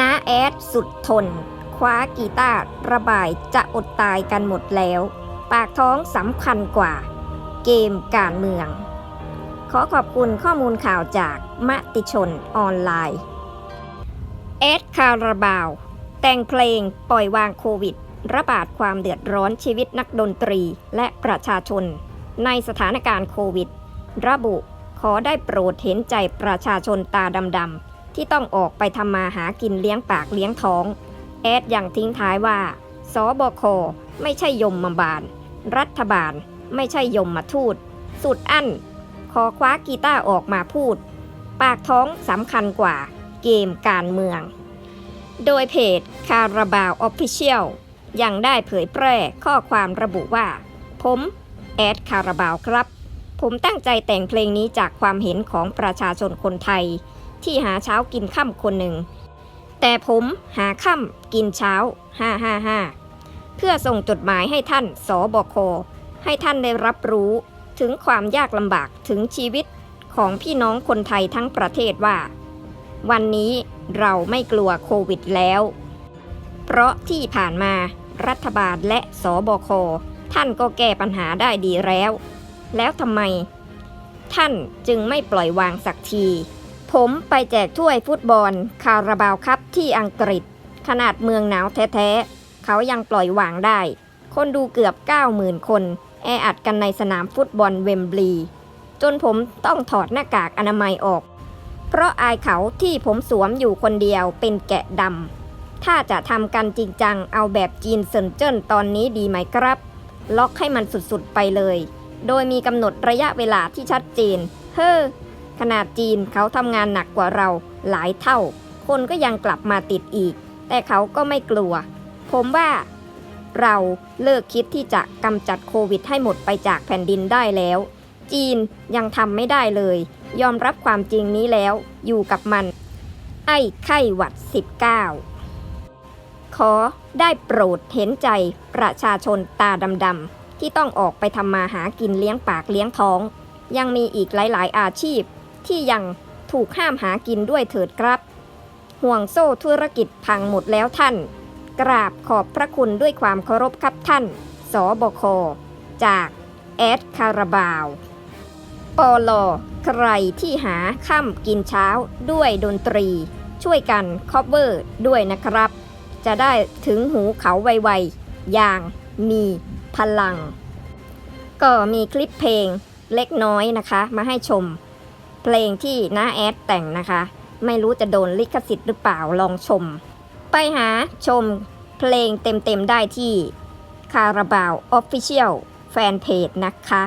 น้าแอดสุดทน คว้ากีตาร์ระบายจะอดตายกันหมดแล้ว ปากท้องสำคัญกว่า เกมการเมือง ขอขอบคุณข้อมูลข่าวจากมติชนออนไลน์เอดคาราบาว แต่งเพลงปล่อยวางโควิด ระบาดความเดือดร้อนชีวิตนักดนตรีและประชาชน ในสถานการณ์โควิด ระบุขอได้โปรดเห็นใจประชาชนตาดำๆ ที่ต้องออกไปทำมาหากินเลี้ยงปากเลี้ยงท้อง แอดยังทิ้งท้ายว่าสบคไม่ใช่ยมมาบาล รัฐบาลไม่ใช่ยมมาทูต สุดอั้น ขอคว้ากีตาร์ออกมาพูด ปากท้องสำคัญกว่าเกมการเมือง โดยเพจคาราบาวออฟฟิเชียลยังได้เผยแพร่ข้อความระบุว่า ผมแอดคาราบาวครับ ผมตั้งใจแต่งเพลงนี้จากความเห็นของประชาชนคนไทย ที่หาเช้ากินค่ำคนหนึ่ง แต่ผมหาค่ำกินเช้า 555 เพื่อส่งจดหมายให้ท่านสบค ให้ท่านได้รับรู้ถึงความยากลำบากถึงชีวิตของพี่น้องคนไทยทั้งประเทศว่า วันนี้เราไม่กลัวโควิดแล้ว เพราะที่ผ่านมารัฐบาลและสบค ท่านก็แก้ปัญหาได้ดีแล้ว แล้วทำไม ท่านจึงไม่ปล่อยวางสักที ผมไปแจกถ้วยฟุตบอลคาราบาวคัพที่อังกฤษ ขนาดเมืองหนาวแท้ๆ เขายังปล่อยวางได้ คนดูเกือบ 90,000 คน แออัดกันในสนามฟุตบอลเวมบลี จนผมต้องถอดหน้ากากอนามัยออก เพราะอายเขาที่ผมสวมอยู่คนเดียวเป็นแกะดำ ถ้าจะทำกันจริงจังเอาแบบจีนเซินเจิ้นตอนนี้ดีไหมครับ ล็อกให้มันสุดๆไปเลย โดยมีกำหนดระยะเวลาที่ชัดเจน เฮ้อ ขนาดจีนเขาทำงานหนักกว่าเราหลายเท่า คนก็ยังกลับมาติดอีก แต่เขาก็ไม่กลัว ผมว่า เราเลิกคิดที่จะกำจัดโควิดให้หมดไปจากแผ่นดินได้แล้ว จีนยังทำไม่ได้เลย ยอมรับความจริงนี้แล้ว อยู่กับมัน ไอ้ไข้หวัด 19 ขอได้โปรดเห็นใจประชาชนตาดำๆที่ต้องออกไปทำมาหากินเลี้ยงปากเลี้ยงท้อง ยังมีอีกหลาย ๆ อาชีพ ที่ยังถูกห้ามหากินด้วยเถิดครับ ห่วงโซ่ธุรกิจพังหมดแล้วท่าน กราบขอบพระคุณด้วยความเคารพครับท่าน สบค จากแอดคาราบาวปอลอใครที่หาค่ำกินเช้าด้วยดนตรี ช่วยกันคอเวอร์ด้วยนะครับ จะได้ถึงหูเขาไวๆ อย่างมีพลัง ก็มีคลิปเพลงเล็กน้อยนะคะ มาให้ชม เพลงที่น้าแอดแต่งนะคะ ไม่รู้จะโดนลิขสิทธิ์หรือเปล่าลองชม ไปหาชมเพลงเต็มๆได้ที่คาราบาวออฟฟิเชียลแฟนเพจนะคะ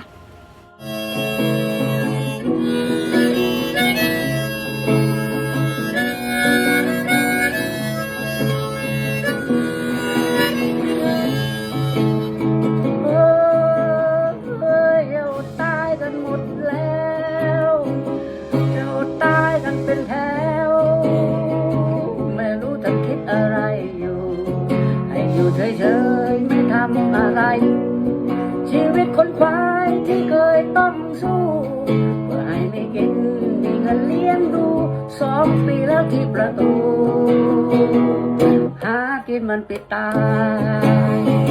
ยไม่ทำอะไร ชีวิตคนควายที่เคยต้องสู้เพื่อให้ไม่กินมีเงินเลี้ยงดูสองปีแล้วที่ประตู หากินมันปิดตาย